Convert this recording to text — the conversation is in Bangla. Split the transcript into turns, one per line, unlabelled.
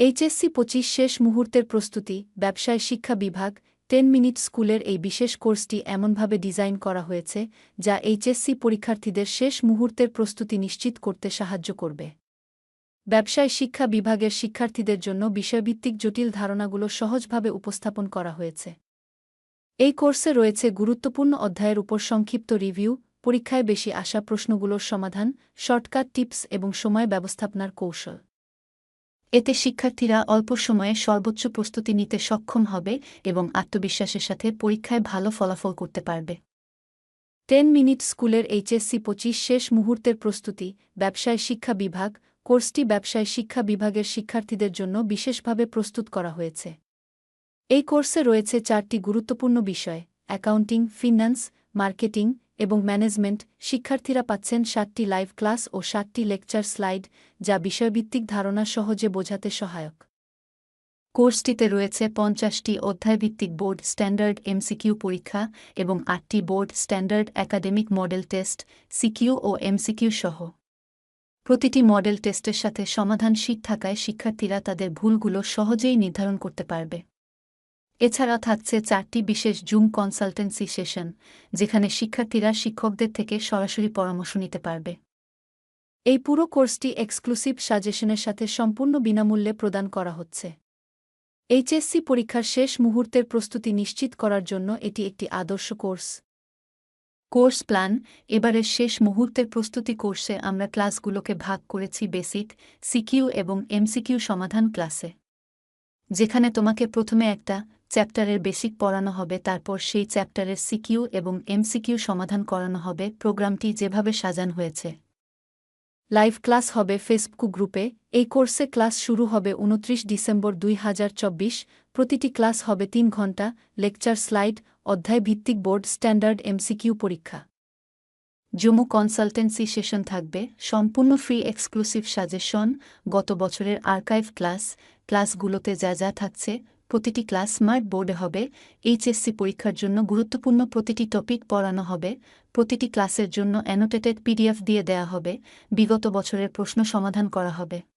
এইচএসসি পঁচিশ শেষ মুহূর্তের প্রস্তুতি, ব্যবসায় শিক্ষা বিভাগ, টেন মিনিট স্কুলের এই বিশেষ কোর্সটি এমনভাবে ডিজাইন করা হয়েছে, যা এইচএসসি পরীক্ষার্থীদের শেষ মুহূর্তের প্রস্তুতি নিশ্চিত করতে সাহায্য করবে। ব্যবসায় শিক্ষা বিভাগের শিক্ষার্থীদের জন্য বিষয়ভিত্তিক জটিল ধারণাগুলো সহজভাবে উপস্থাপন করা হয়েছে। এই কোর্সে রয়েছে গুরুত্বপূর্ণ অধ্যায়ের উপর সংক্ষিপ্ত রিভিউ, পরীক্ষায় বেশি আসা প্রশ্নগুলোর সমাধান, শর্টকাট টিপস এবং সময় ব্যবস্থাপনার কৌশল। এতে শিক্ষার্থীরা অল্প সময়ে সর্বোচ্চ প্রস্তুতি নিতে সক্ষম হবে এবং আত্মবিশ্বাসের সাথে পরীক্ষায় ভালো ফলাফল করতে পারবে। টেন মিনিট স্কুলের এইচএসসি পঁচিশ শেষ মুহূর্তের প্রস্তুতি, ব্যবসায় শিক্ষা বিভাগ, কোর্সটি ব্যবসায় শিক্ষা বিভাগের শিক্ষার্থীদের জন্য বিশেষভাবে প্রস্তুত করা হয়েছে। এই কোর্সে রয়েছে চারটি গুরুত্বপূর্ণ বিষয়, অ্যাকাউন্টিং, ফিন্যান্স, মার্কেটিং এবং ম্যানেজমেন্ট শিক্ষার্থীরা পাচ্ছেন সাতটি লাইভ ক্লাস ও সাতটি লেকচার স্লাইড, যা বিষয়ভিত্তিক ধারণা সহজে বোঝাতে সহায়ক। কোর্সটিতে রয়েছে পঞ্চাশটি অধ্যায়ভিত্তিক বোর্ড স্ট্যান্ডার্ড এমসিকিউ পরীক্ষা এবং আটটি board standard academic model test, CQ ও এমসিকিউ সহ। প্রতিটি মডেল টেস্টের সাথে সমাধান শীট থাকায় শিক্ষার্থীরা তাদের ভুলগুলো সহজেই নির্ধারণ করতে পারবে। এছাড়া থাকছে চারটি বিশেষ জুম কনসালটেন্সি সেশন, যেখানে শিক্ষার্থীরা শিক্ষকদের থেকে সরাসরি পরামর্শ নিতে পারবে। এই পুরো কোর্সটি এক্সক্লুসিভ সাজেশনের সাথে সম্পূর্ণ বিনামূল্যে প্রদান করা হচ্ছে। এইচএসসি পরীক্ষার শেষ মুহূর্তের প্রস্তুতি নিশ্চিত করার জন্য এটি একটি আদর্শ কোর্স। কোর্স প্ল্যান, এবারের শেষ মুহূর্তের প্রস্তুতি কোর্সে আমরা ক্লাসগুলোকে ভাগ করেছি বেসিক, সিকিউ এবং এমসিকিউ সমাধান ক্লাসে। যেখানে তোমাকে প্রথমে একটা চ্যাপ্টারের বেসিক পড়ানো হবে, তারপর সেই চ্যাপ্টারের সিকিউ এবং এমসিকিউ সমাধান করানো হবে, প্রোগ্রামটি যেভাবে সাজান হয়েছে। লাইভ ক্লাস হবে ফেসবুক গ্রুপে, এই কোর্সে ক্লাস শুরু হবে উনত্রিশ ডিসেম্বর দুই হাজার চব্বিশ, প্রতিটি ক্লাস হবে তিন ঘণ্টা, লেকচার স্লাইড, অধ্যায় ভিত্তিক বোর্ড, স্ট্যান্ডার্ড এমসিকিউ পরীক্ষা। জম্মু কনসালটেন্সি সেশন থাকবে, সম্পূর্ণ ফ্রি এক্সক্লুসিভ সাজেশন, গত বছরের আর্কাইভ ক্লাস, ক্লাসগুলোতে যা যা থাকছে প্রতিটি ক্লাস স্মার্ট বোর্ডে হবে। এইচএসসি পরীক্ষার জন্য গুরুত্বপূর্ণ প্রতিটি টপিক পড়ানো হবে। প্রতিটি ক্লাসের জন্য অ্যানোটেটেড পিডিএফ দিয়ে দেয়া হবে। বিগত বছরের প্রশ্ন সমাধান করা হবে।